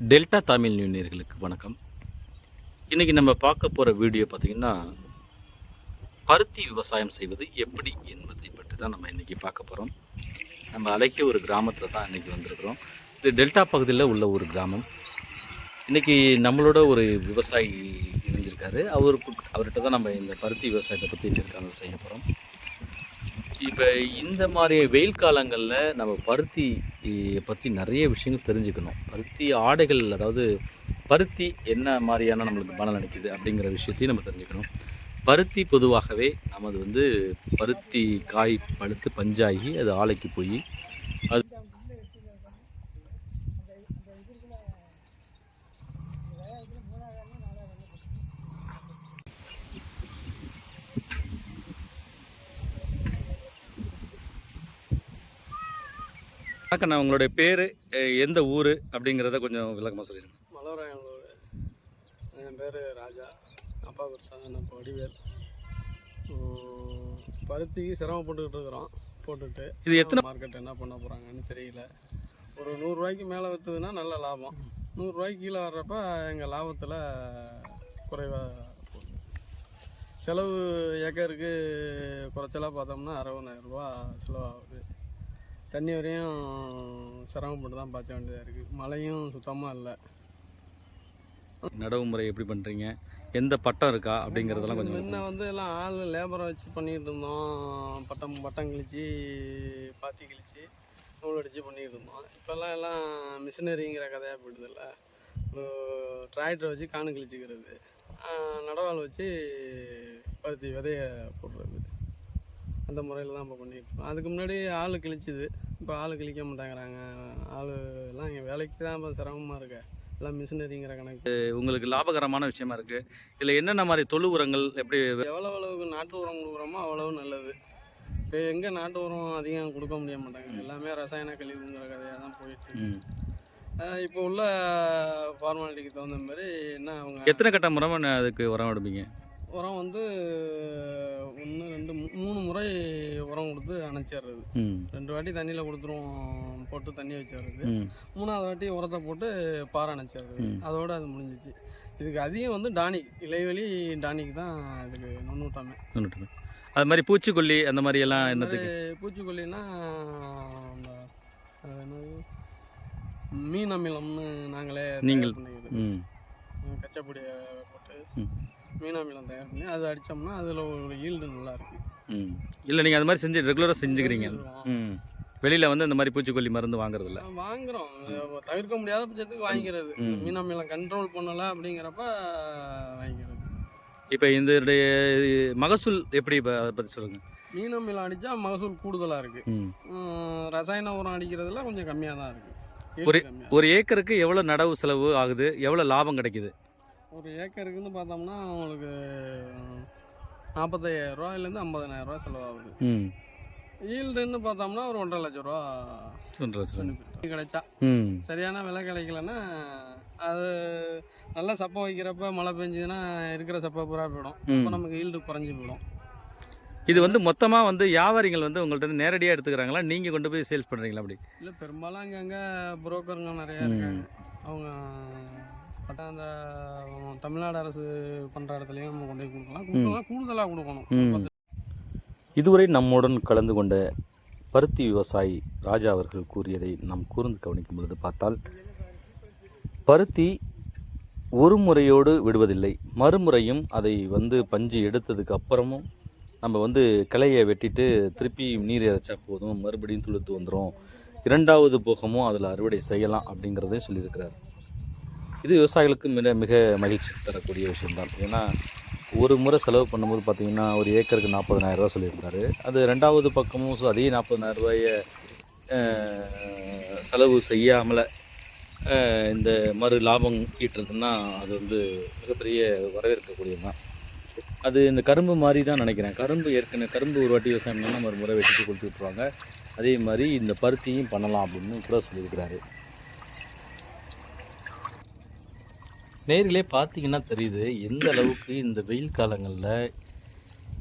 Delta Tamil நியூனியர்களுக்கு வணக்கம். இன்றைக்கி நம்ம பார்க்க போகிற வீடியோ பார்த்திங்கன்னா பருத்தி விவசாயம் செய்வது எப்படி என்பதை பற்றி தான் நம்ம இன்றைக்கி பார்க்க போகிறோம் நம்ம அலைக்கிய ஒரு கிராமத்தில் தான் இன்றைக்கி வந்திருக்கிறோம். இது டெல்டா பகுதியில் உள்ள ஒரு கிராமம். இன்றைக்கி நம்மளோட ஒரு விவசாயி இணைஞ்சிருக்காரு. அவருக்கு அவர்கிட்ட தான் நம்ம இந்த பருத்தி விவசாயத்தை பற்றி நேர்காணல் செய்ய போகிறோம் இப்போ இந்த மாதிரி வெயில் காலங்களில் நம்ம பருத்தி பற்றி நிறைய விஷயங்கள் தெரிஞ்சுக்கணும். பருத்தி ஆடைகள் அதாவது பருத்தி என்ன மாதிரியான நம்மளுக்கு பலன் நினைக்குது அப்படிங்கிற விஷயத்தையும் நம்ம தெரிஞ்சுக்கணும். பருத்தி பொதுவாகவே நமது வந்து பருத்தி காய் பழுத்து பஞ்சாகி அது ஆலைக்கு போய் வணக்கம் உங்களுடைய பேர் எந்த ஊர் அப்படிங்கிறத கொஞ்சம் விளக்கமாக சொல்லிடுங்க. மலவராயனூர் என் பேர் ராஜா. அப்பா பேர் சாதன வடிவேல். பருத்திக்கு சிரமப்பட்டுக்கிட்டு இருக்கிறோம் போட்டுட்டு இது எத்தனை மார்க்கெட் என்ன பண்ண போகிறாங்கன்னு தெரியல. ஒரு நூறுரூவாய்க்கு மேலே விற்றுதுன்னா நல்ல லாபம். நூறுரூவாய்க்கு கீழே வர்றப்ப எங்கள் லாபத்தில் குறைவாக போகுது. செலவு ஏக்கருக்கு குறைச்சலாக பார்த்தோம்னா அறுபதாயிரரூபா செலவாகுது. தண்ணி வரையும் சிரமப்பட்டு தான் பார்க்க வேண்டியதாக இருக்குது மழையும் சுத்தமாக இல்லை. நடவு முறை எப்படி பண்ணுறீங்க எந்த பட்டம் இருக்கா அப்படிங்கிறதெல்லாம் கொஞ்சம் முன்ன வந்து எல்லாம் ஆள் லேபரை வச்சு பண்ணிட்டு இருந்தோம். பட்டம் பட்டம் கிழிச்சு பாத்தி கிழிச்சு நூல் அடித்து பண்ணிட்டு இருந்தோம். இப்போல்லாம் எல்லாம் மிஷினரிங்கிற கதையாக போயிடுதில்ல டிராக்டரை வச்சு காணு கிழிச்சிக்கிறது. நடவாள் வச்சு பருத்தி விதைய போடுறது. அந்த முறையில் தான் இப்போ பண்ணிட்டு இருக்கோம். அதுக்கு முன்னாடி ஆள் கிழிச்சுது. இப்போ ஆள் கிழிக்க மாட்டேங்கிறாங்க. ஆள் எல்லாம் இங்கே வேலைக்கு தான் இப்போ சிரமமாக இருக்கு. எல்லாம் மிஷினரிங்கிற கணக்கு. உங்களுக்கு லாபகரமான விஷயமா இருக்குது இதில் என்னென்ன மாதிரி தொழு உரங்கள் எப்படி எவ்வளோ அளவுக்கு நாட்டு உரம் கொடுக்குறோமோ அவ்வளவு நல்லது. இப்போ எங்கே நாட்டு உரம் அதிகம் கொடுக்க முடிய மாட்டாங்க எல்லாமே ரசாயன கழிவுங்கிற கதையாக தான் போயிட்டு இப்போ உள்ள ஃபார்மாலிட்டிக்கு தகுந்த மாதிரி என்ன அவங்க எத்தனை கட்ட முறை அதுக்கு உரம் எடுப்பீங்க? உரம் வந்து ஒன்று ரெண்டு மூணு முறை உரம் கொடுத்து அணைச்சிடுறது. ரெண்டு வாட்டி தண்ணியில் கொடுத்துருவோம் போட்டு தண்ணி வச்சிடுறது மூணாவது வாட்டி உரத்தை போட்டு பாறை அணைச்சிடுறது. அதோட அது முடிஞ்சிச்சு. இதுக்கு அதிகம் வந்து டானிக் இலைவெளி டானிக் தான் இதுக்கு நுண்ணூட்டமே. சொல்லிட்டு அது மாதிரி பூச்சிக்கொல்லி அந்த மாதிரி எல்லாம் என்னத்துக்கு? பூச்சிக்கொல்லினா மீன் அமிலம்னு நாங்களே நீங்கள் கச்சப்பொடியை போட்டு. ம். மீன் அமிலம் தயார் பண்ணி அது அடித்தோம்னா அதில் ஒரு ஈல்டு நல்லா இருக்கு. ம். இல்லை நீங்கள் அது மாதிரி செஞ்சு ரெகுலராக செஞ்சுக்கிறீங்க. ம். வெளியில் வந்து இந்த மாதிரி பூச்சிக்கொல்லி மருந்து வாங்குறதில்ல வாங்குறோம். தவிர்க்க முடியாத பட்சத்துக்கு வாங்கிக்கிறது. ம். மீன் அமிலம் கண்ட்ரோல் பண்ணலை அப்படிங்கிறப்ப வாங்கிக்கிறது. இப்போ இந்த மகசூல் எப்படி இப்போ அதை பற்றி சொல்லுங்கள் மீன் அமிலம் அடித்தா மகசூல் கூடுதலாக இருக்குது ரசாயன உரம் அடிக்கிறதுல கொஞ்சம் கம்மியாக தான் இருக்குது ஒரு- ஒரு ஏக்கருக்கு எவ்வளோ நடவு செலவு ஆகுது? எவ்வளோ லாபம் கிடைக்குது? ஒரு ஏக்கருக்குன்னு பார்த்தோம்னா உங்களுக்கு நாற்பத்தையாயிரம் ரூபாயிலேருந்து ஐம்பதனாயிரம் ரூபா செலவாகுது. ஈல்டுன்னு பார்த்தோம்னா ஒரு ஒன்றரை லட்ச ரூபா benefit கிடைச்சா. சரியான விலை கிடைக்கலன்னா அது நல்லா சப்பை வைக்கிறப்ப மழை பெஞ்சதுன்னா இருக்கிற சப்பை பூரா போயிடும். ம். அப்போ நமக்கு ஈல்டு குறைஞ்சி போயிடும். இது வந்து மொத்தமாக வந்து வியாபாரிகள் வந்து உங்கள்ட்ட இருந்து நேரடியாக எடுத்துக்கிறாங்களா? நீங்கள் கொண்டு போய் சேல்ஸ் பண்ணுறீங்களா அப்படி? இல்லை பெரும்பாலும் அங்கங்கே புரோக்கருங்க நிறையா. இருக்காங்க. அவங்க பார்த்தா அந்த தமிழ்நாடு அரசு பண்ணுற இடத்துலையும் நம்ம கொண்டு போய் கொடுக்கலாம். கொடுக்கலாம் கூடுதலாக கொடுக்கணும். இதுவரை நம்முடன் கலந்து கொண்ட பருத்தி விவசாயி ராஜா அவர்கள் கூறியதை நாம் கூர்ந்து கவனிக்கும் பொழுது பார்த்தால் பருத்தி ஒரு முறையோடு விடுவதில்லை. மறுமுறையும் அதை வந்து பஞ்சு எடுத்ததுக்கு அப்புறமும் நம்ம வந்து கிளையை வெட்டிட்டு திருப்பி நீர் இறைச்சா போதும். மறுபடியும் துளுத்து வந்துடும் இரண்டாவது போகமும் அதில் அறுவடை செய்யலாம் அப்படிங்கிறதையும் சொல்லியிருக்கிறார். இது விவசாயிகளுக்கு மிக மிக மகிழ்ச்சி தரக்கூடிய விஷயம்தான். ஏன்னா ஒரு முறை செலவு பண்ணும்போது பார்த்திங்கன்னா ஒரு ஏக்கருக்கு நாற்பதனாயிரம் ரூபா சொல்லியிருந்தாரு. அது ரெண்டாவது பக்கமும் ஸோ அதே நாற்பதனாயிரம் ரூபாயை செலவு செய்யாமல் இந்த மறு லாபம் ஈட்டுறதுன்னா அது வந்து மிகப்பெரிய வரவேற்கக்கூடியது தான் அது இந்த கரும்பு மாதிரி தான் நினைக்கிறேன். கரும்பு ஏற்கனவே கரும்பு ஒரு வாட்டி விவசாயம் பண்ணால் மறுமுறை வெட்டிட்டு கொடுத்து விட்ருவாங்க அதே மாதிரி இந்த பருத்தியும் பண்ணலாம் அப்படின்னு கூட சொல்லியிருக்கிறாரு. நேர்களே பார்த்தீங்கன்னா தெரியுது எந்த அளவுக்கு இந்த வெயில் காலங்களில்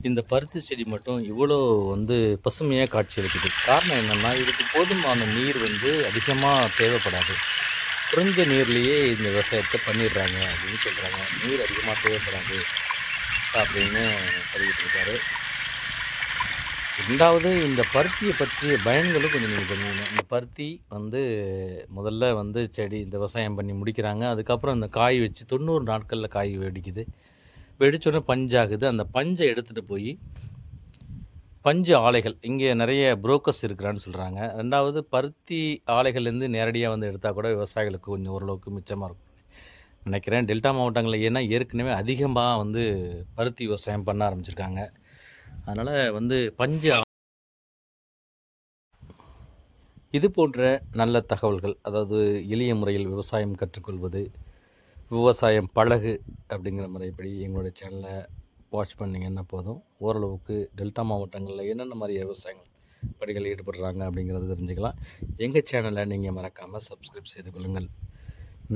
இந்த பருத்தி செடி மட்டும் இவ்வளோ வந்து பசுமையாக காட்சி அளிக்குது காரணம் என்னென்னா இதுக்கு போதுமான நீர் வந்து அதிகமாக தேவைப்படாது. குறைஞ்ச நீர்லேயே இந்த விவசாயத்தை பண்ணிடுறாங்க அப்படின்னு சொல்கிறாங்க நீர் அதிகமாக தேவைப்படாது அப்படின்னு பதிவிட்டிருக்காரு ரெண்டாவது இந்த பருத்தியை பற்றிய பயன்களும் கொஞ்சம் நீங்கள் தெரிஞ்சுக்கணும். இந்த பருத்தி வந்து முதல்ல வந்து செடி இந்த விவசாயம் பண்ணி முடிக்கிறாங்க. அதுக்கப்புறம் இந்த காய் வச்சு தொண்ணூறு நாட்களில் காய் வெடிக்குது. வெடிச்சோடனே பஞ்சாகுது. அந்த பஞ்சை எடுத்துகிட்டு போய் பஞ்சு ஆலைகள் இங்கே நிறைய புரோக்கர்ஸ் இருக்கிறான்னு சொல்கிறாங்க ரெண்டாவது பருத்தி ஆலைகள்லேருந்து நேரடியாக வந்து எடுத்தால் கூட விவசாயிகளுக்கு கொஞ்சம் ஓரளவுக்கு மிச்சமாக இருக்கும். நினைக்கிறேன் டெல்டா மாவட்டங்களில் ஏன்னா ஏற்கனவே அதிகமாக வந்து பருத்தி விவசாயம் பண்ண ஆரம்பிச்சிருக்காங்க. அதனால் வந்து பஞ்சு இது போன்ற நல்ல தகவல்கள் அதாவது எளிய முறையில் விவசாயம் கற்றுக்கொள்வது விவசாயம் பழகு அப்படிங்கிற முறைப்படி எங்களுடைய சேனலை வாட்ச் பண்ணிங்கன்னா போதும். ஓரளவுக்கு டெல்டா மாவட்டங்களில் என்னென்ன மாதிரி விவசாயங்கள் படிகள் ஈடுபடுறாங்க அப்படிங்கிறத தெரிஞ்சுக்கலாம். எங்கள் சேனலை நீங்கள் மறக்காமல் சப்ஸ்கிரைப் செய்து கொள்ளுங்கள்.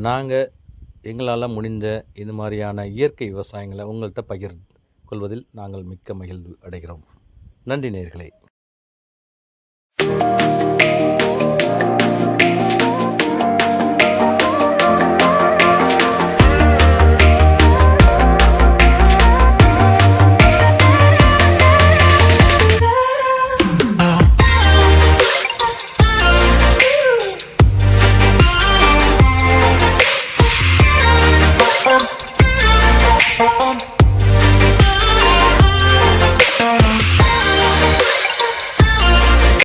நாங்கள் எங்களால் முடிஞ்ச இது மாதிரியான இயற்கை விவசாயங்களை உங்கள்கிட்ட பகிர் கொள்வதில் நாங்கள் மிக்க மகிழ்வு அடைகிறோம். நன்றி நேயர்களே.